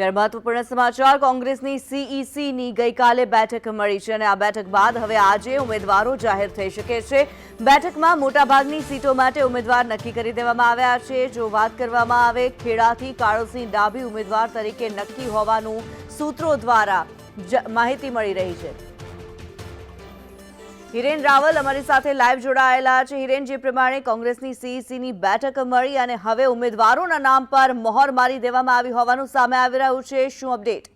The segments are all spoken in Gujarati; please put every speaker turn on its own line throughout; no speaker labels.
ત્યારે મહત્વપૂર્ણ સમાચાર, કોંગ્રેસની સીઈસીની ગઈકાલે બેઠક મળી છે અને આ બેઠક બાદ હવે આજે ઉમેદવારો જાહેર થઈ શકે છે. બેઠકમાં મોટાભાગની સીટો માટે ઉમેદવાર નક્કી કરી દેવામાં આવ્યા છે. જો વાત કરવામાં આવે, ખેડાથી કાળોસિંહ ડાભી ઉમેદવાર તરીકે નક્કી હોવાનું સૂત્રો દ્વારા માહિતી મળી રહી છે. હિરેન રાવલ અમારી સાથે લાઈવ જોડાયેલા છે. હિરેન, જે પ્રમાણે કોંગ્રેસની સીઈસીની બેઠક મળી અને હવે ઉમેદવારોના નામ પર મોહર મારી દેવામાં આવી હોવાનું સામે આવી રહ્યું છે. શું અપડેટ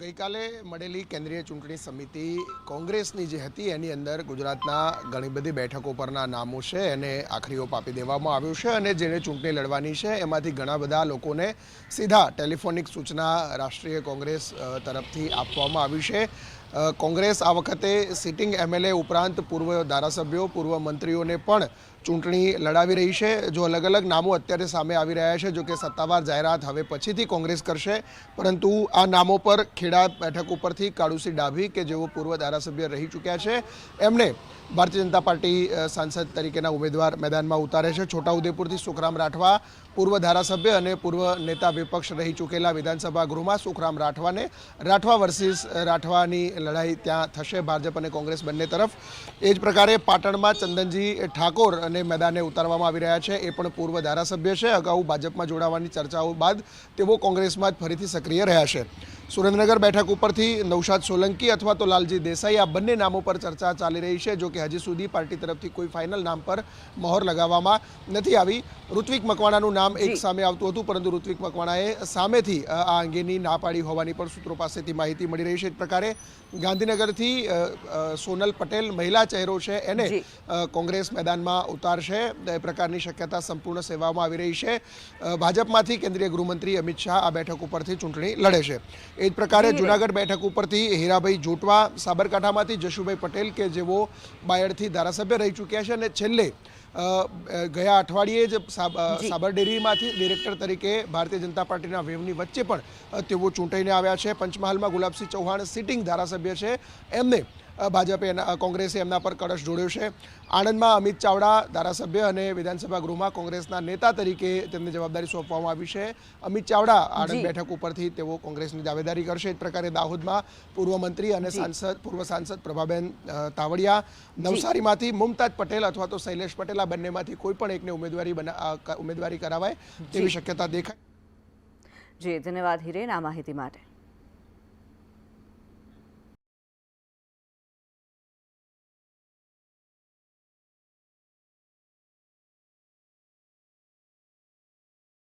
ગઈકાલે મળેલી કેન્દ્રીય ચૂંટણી સમિતિ કોંગ્રેસની જે હતી, એની અંદર ગુજરાતના ઘણી બધી બેઠકો પરના નામો છે, એને આખરી ઓપ આપી દેવામાં આવ્યું છે અને જેને ચૂંટણી લડવાની છે, એમાંથી ઘણા બધા લોકોને સીધા ટેલિફોનિક સૂચના રાષ્ટ્રીય કોંગ્રેસ તરફથી આપવામાં આવી છે. કોંગ્રેસ આ વખતે સિટિંગ એમએલએ ઉપરાંત પૂર્વ ધારાસભ્યો, પૂર્વ મંત્રીઓને પણ ચૂંટણી લડાવી રહી છે. જો અલગ અલગ નામો અત્યારે સામે આવી રહ્યા છે, જો કે સત્તાવાર જાહેરાત હવે પછીથી કોંગ્રેસ કરશે. પરંતુ આ નામો પર ખેડા બેઠક ઉપરથી કાળુસી ડાભી કે જેઓ પૂર્વ ધારાસભ્ય રહી ચૂક્યા છે, એમને ભારતીય જનતા પાર્ટી સાંસદ તરીકેના ઉમેદવાર મેદાનમાં ઉતારે છે. છોટાઉદેપુરથી સુખરામ રાઠવા પૂર્વ ધારાસભ્ય અને પૂર્વ નેતા વિપક્ષ રહી ચૂકેલા વિધાનસભા ગૃહમાં સુખરામ રાઠવાને રાઠવા વર્સિસ રાઠવાની લડાઈ ત્યાં થશે ભાજપ અને કોંગ્રેસ બંને તરફ. એ જ પ્રકારે પાટણમાં ચંદનજી ઠાકોર અને મેદાને ઉતારવામાં આવી રહ્યા છે. એ પણ પૂર્વ ધારાસભ્ય છે. અગાઉ ભાજપમાં જોડાવાની ચર્ચાઓ બાદ તેઓ કોંગ્રેસમાં જ ફરીથી સક્રિય રહ્યા છે. સુરેન્દ્રનગર બેઠક ઉપરથી નવશાદ સોલંકી અથવા તો લાલજી દેસાઈ આ બંને નામો પર ચર્ચા ચાલી રહી છે જો કે હજી સુધી પાર્ટી તરફથી કોઈ ફાઇનલ નામ પર મહોર લગાવવામાં નથી આવી. ઋત્વિક મકવાણાનું નામ એક. સામે આવતું હતું પરંતુ ઋત્વિક મકવાણાએ સામેથી આ અંગેની ના પાડી હોવાની પણ સૂત્રો પાસેથી માહિતી મળી રહી છે. એ પ્રકારે ગાંધીનગરથી સોનલ પટેલ મહિલા ચહેરો છે એને કોંગ્રેસ મેદાનમાં ઉતારશે. એ પ્રકારની શક્યતા સંપૂર્ણ સેવામાં આવી રહી છે. ભાજપમાંથી કેન્દ્રીય ગૃહમંત્રી અમિત શાહ આ બેઠક ઉપરથી ચૂંટણી લડે છે. એ જ પ્રકારે. જુનાગઢ બેઠક ઉપરથી હીરાભાઈ જોટવા સાબરકાંઠામાંથી જશુભાઈ પટેલ કે જેઓ બાયડથી ધારાસભ્ય રહી ચૂક્યા છે અને છેલ્લે ગયા અઠવાડિયે જ સાબર ડેરીમાંથી ડિરેક્ટર તરીકે ભારતીય જનતા પાર્ટીના વેવની વચ્ચે પણ તેઓ ચૂંટાઈને આવ્યા છે પંચમહાલમાં ગુલાબસિંહ ચૌહાણ સિટિંગ ધારાસભ્ય છે એમને ભાજપે એના કોંગ્રેસે એમના પર કળશ જોડ્યો છે. આણંદમાં અમિત ચાવડા ધારાસભ્ય અને વિધાનસભા ગૃહમાં કોંગ્રેસના નેતા તરીકે તેમને જવાબદારી સોંપવામાં આવી છે. અમિત ચાવડા આણંદ બેઠક ઉપરથી તેઓ કોંગ્રેસની દાવેદારી કરશે. એ પ્રકારે દાહોદમાં પૂર્વ મંત્રી અને સાંસદ પૂર્વ સાંસદ પ્રભાબેન તાવડિયા. નવસારીમાંથી મુમતાજ પટેલ અથવા તો શૈલેષ પટેલ આ બંનેમાંથી કોઈ પણ એકને ઉમેદવારી બના ઉમેદવારી કરાવાય તેવી શક્યતા દેખાય.
જી ધન્યવાદ હિરેન આ માહિતી માટે.